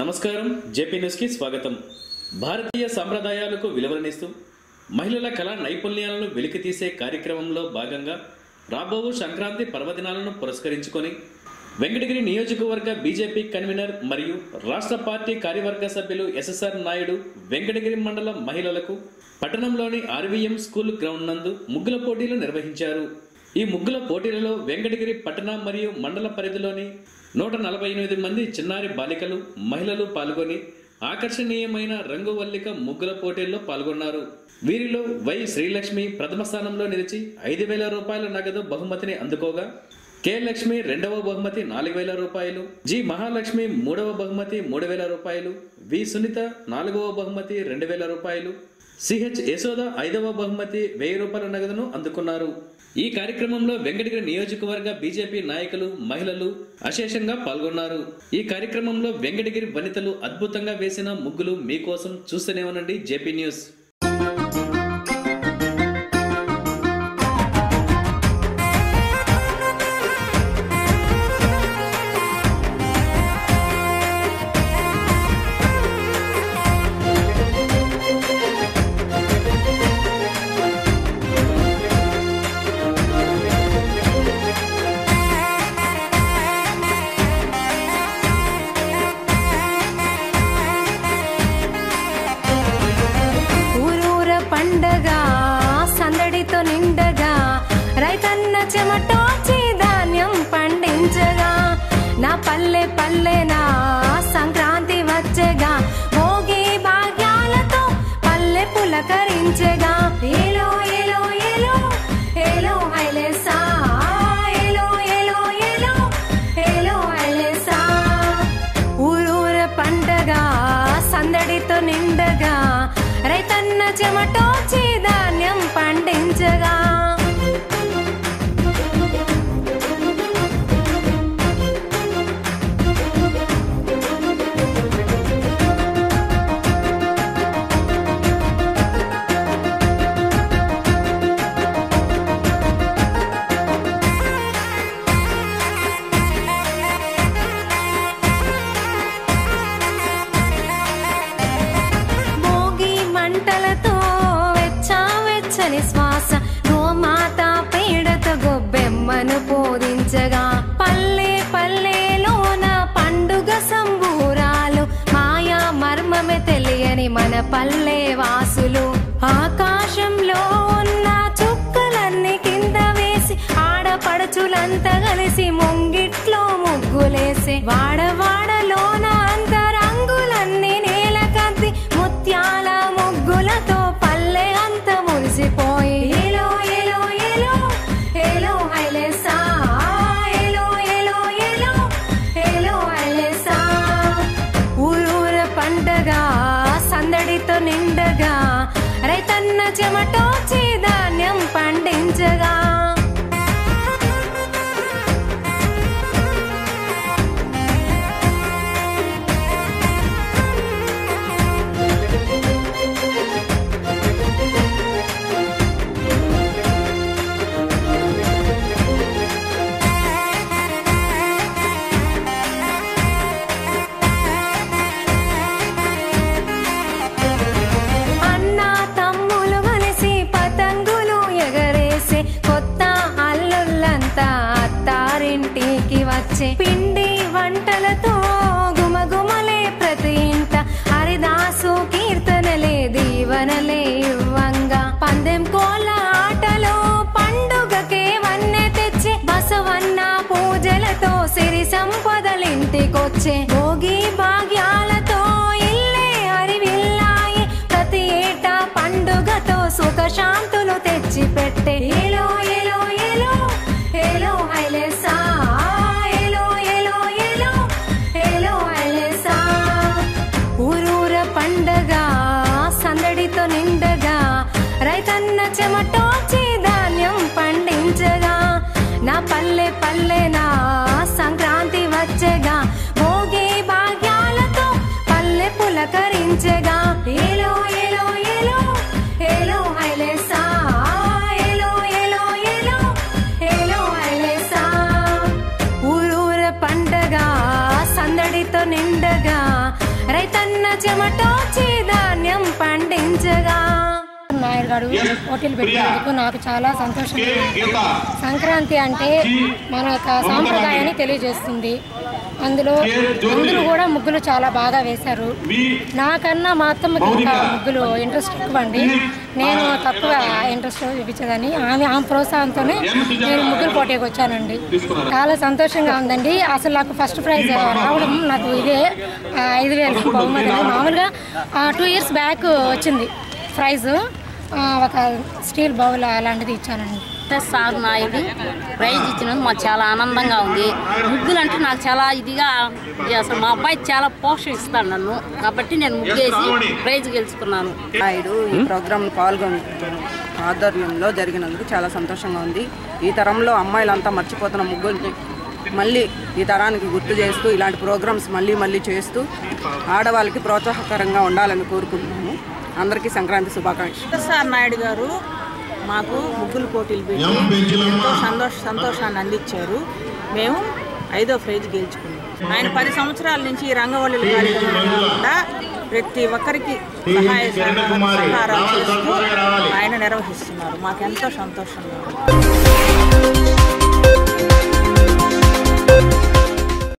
నమస్కారం జేపీ న్యూస్కి స్వాగతం. భారతీయ సాంప్రదాయాలకు విలువలనిస్తూ మహిళల కళా నైపుణ్యాలను వెలికితీసే కార్యక్రమంలో భాగంగా రాబోవు సంక్రాంతి పర్వదినాలను పురస్కరించుకొని వెంకటగిరి నియోజకవర్గ బీజేపీ కన్వీనర్ మరియు రాష్ట్ర పార్టీ కార్యవర్గ సభ్యులు ఎస్ఎస్ఆర్ నాయుడు వెంకటగిరి మండలం మహిళలకు పట్టణంలోని ఆర్వీఎం స్కూల్ గ్రౌండ్ నందు ముగ్గుల పోటీలు నిర్వహించారు. ఈ ముగ్గుల పోటీలలో వెంకటగిరి పట్టణ మరియు మండల పరిధిలోని నూట నలభై ఎనిమిది మంది చిన్నారి బాలికలు మహిళలు పాల్గొని ఆకర్షణీయమైన రంగువల్లిక ముగ్గుల పోటీల్లో పాల్గొన్నారు. వీరిలో వై శ్రీలక్ష్మి ప్రథమ స్థానంలో నిలిచి ఐదు వేల రూపాయల నగదు బహుమతిని అందుకోగా కె లక్ష్మి రెండవ బహుమతి నాలుగు వేల రూపాయలు జి మహాలక్ష్మి మూడవ బహుమతి మూడు వేల రూపాయలు వి సునీత నాలుగవ బహుమతి రెండు వేల రూపాయలు సిహెచ్ యశోద ఐదవ బహుమతి వెయ్యి రూపాయల నగదును అందుకున్నారు. ఈ కార్యక్రమంలో వెంకటగిరి నియోజకవర్గ బీజేపీ నాయకులు మహిళలు అశేషంగా పాల్గొన్నారు. ఈ కార్యక్రమంలో వెంకటగిరి వనితలు అద్భుతంగా వేసిన ముగ్గులు మీకోసం చూస్తూనే ఉండండి జేపీ న్యూస్. చెమటోచి ధాన్యం పండించగా. నా పల్లె పల్లె నా సంక్రాంతి వచ్చేగా. భోగి భాగ్యాలతో పల్లె పులకరించగా. ఏలో ఏలో ఏలో ఏలో హైలేసా ఏలో ఏలో ఏలో ఏలో హైలేసా ఊరూర పండగా సందడితో నిండగా. రైతన్న చెమటోచి ధాన్యం పండించగా. వెచ్చని శ్వాస గోమాత పీడత గొబ్బెమ్మను పోదించగా. పల్లె పల్లెలోన పండుగ సంబూరాలు. మాయా మర్మమే తెలియని మన పల్లె వాసులు. ఆకాశంలో ఉన్న చుక్కలన్నీ కింద వేసి ఆడపడచులంతా కలిసి ముంగిట్లో ముగ్గులేసి. వాడవాడలోన చెమటోచి ధాన్యం పండించగా వచ్చే పిండి వంటలతో గుమగుమలే ప్రతి ఇంట. హరిదాసు కీర్తనలే దీవనలే ఇవ్వంగా. పందెం కోళ్ళ ఆటలో పండుగకే వన్నె తెచ్చే బసవన్న పూజలతో సిరి సంపదలింటికొచ్చే. భోగి భాగ్యాలతో ఇల్లే హరివిల్లాయి ప్రతి ఏటా పండుగతో సుఖ శాంతులు తెచ్చి పల్లె పల్లె నా నాయుడు గారు పోటీలు పెట్టినందుకు నాకు చాలా సంతోషంగా సంక్రాంతి అంటే మన యొక్క సాంప్రదాయాన్ని తెలియజేస్తుంది. అందులో అందరూ కూడా ముగ్గులు చాలా బాగా వేశారు. నాకన్నా మా అత్తమ్మకి ముగ్గులు ఇంట్రెస్ట్ ఎక్కువ అండి నేను తక్కువ ఇంట్రెస్ట్ చూపించేదని ఆమె ఆమె ప్రోత్సాహంతోనే నేను ముగ్గులు పోటీకి వచ్చానండి. చాలా సంతోషంగా ఉందండి. అసలు నాకు ఫస్ట్ ప్రైజ్ రావడం నాకు ఇదే ఐదు వేలు బహుమతి. మామూలుగా టూ ఇయర్స్ బ్యాక్ వచ్చింది. ప్రైజ్ ఒక స్టీల్ బౌల్ అలాంటిది ఇచ్చానండి. సార్ నాయుడు ప్రైజ్ ఇచ్చినందుకు మాకు చాలా ఆనందంగా ఉంది. ముగ్గులు అంటే నాకు చాలా ఇదిగా ఇది అసలు. మా అబ్బాయి చాలా పోషిస్తాడు నన్ను. కాబట్టి నేను ముగ్గేసి ప్రైజ్ గెలుచుకున్నాను. నాయుడు ఈ ప్రోగ్రామ్ పాల్గొని ఆధ్వర్యంలో జరిగినందుకు చాలా సంతోషంగా ఉంది. ఈ తరంలో అమ్మాయిలంతా మర్చిపోతున్న ముగ్గుల్ని మళ్ళీ ఈ తరానికి గుర్తు చేస్తూ ఇలాంటి ప్రోగ్రామ్స్ మళ్ళీ మళ్ళీ చేస్తూ ఆడవాళ్ళకి ప్రోత్సాహకరంగా ఉండాలని కోరుకుంటున్నాము అందరికీ సంక్రాంతి శుభాకాంక్షలు. సార్ నాయుడు గారు మాకు ముగ్గులు పోటీలు పెట్టి ఎంతో సంతోష సంతోషాన్ని అందించారు. మేము ఐదో ప్రైజ్ గెలుచుకున్నాం. ఆయన పది సంవత్సరాల నుంచి ఈ రంగవల్లుల కార్యక్రమం కాకుండా ప్రతి ఒక్కరికి సహాయ సహకారాలు చేస్తూ ఆయన నిర్వహిస్తున్నారు. మాకెంతో సంతోషంగా ఉంది.